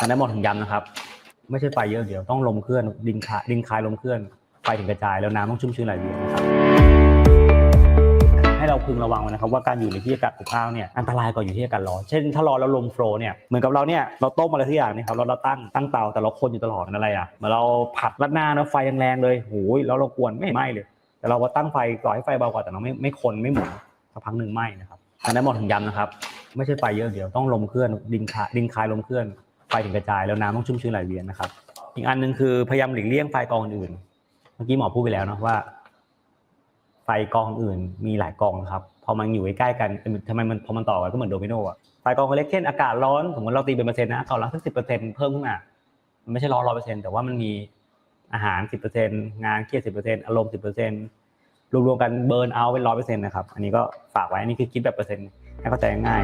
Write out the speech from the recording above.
อันนั้หมดถึงย้ำนะครับ ไม่ใช่ไฟเยอะเดียวต้องลมเคลื่อนดินคายดินคายลมเคลื่อนไฟถึงกระจายแล้วน้ำต้องชุ่มชื้นไหลเวียนนะครับให้เราพึงระวังไว้นะครับว่าการอยู่ในที่อากาศอบอ้าวเนี่ยอันตรายกว่าอยู่ที่อากาศร้อนเช่นถ้าร้อนแล้วลมโฟล์เนี่ยเหมือนกับเราเนี่ยเราต้มอะไรทุกอย่างนี่ครับเราเราตั้งตั้งเตาแต่เราคนอยู่ตลอดนั่นอะไรอะเหมือนเราผัดรัดหน้านะไฟแรงๆเลยโอ้ยแล้วเรากวนไม่ไหม้เลย แต่เราก็ตั้งไฟปล่อยให้ไฟเบากว่าแต่เราไม่ไม่คนไม่หมุนสักพักหนึ่งไหม้นะครับอันนั้นหมดถึงย้ำนะครับ ไม่ใช่ไฟเยอะเดียวต้องลมเคลื่อนดินคายดินคายลมเคลื่อน ถึงกระจายแล้วน้ำต้องชุ่มชื้นไหลเวียนนะครับ อีกอันหนึ่งคือพยายามหลีกเลี่ยงไฟกองอื่น เมื่อกี้หมอพูดไปแล้วเนะว่า ไฟกองอื่นมีหลายกองครับ พอมันอยู่ใกล้กันทำไมมันพอมันต่อกันก็เหมือนโดมิโนอะไฟกองเล็กเช่นอากาศร้อนสมมติเราตีเป็นเปอร์เซ็นต์นะอากาศร้อนสักสิบเปอร์เซ็นต์เพิ่มขึ้นมามันไม่ใช่ร้อนร้อยเปอร์เซ็นต์แต่ว่ามันมีอาหารสิบเปอร์เซ็นต์งานเครียดสิบเปอร์เซ็นต์อารมณ์สิบเปอร์เซ็นต์รวมๆกันเบิร์นเอาเป็นร้อยเปอร์เซ็นต์นะครับ อันนี้ก็ฝากไว้ อันนี้คือคิดแบบเปอร์เซ็นต์ให้เข้าใจง่าย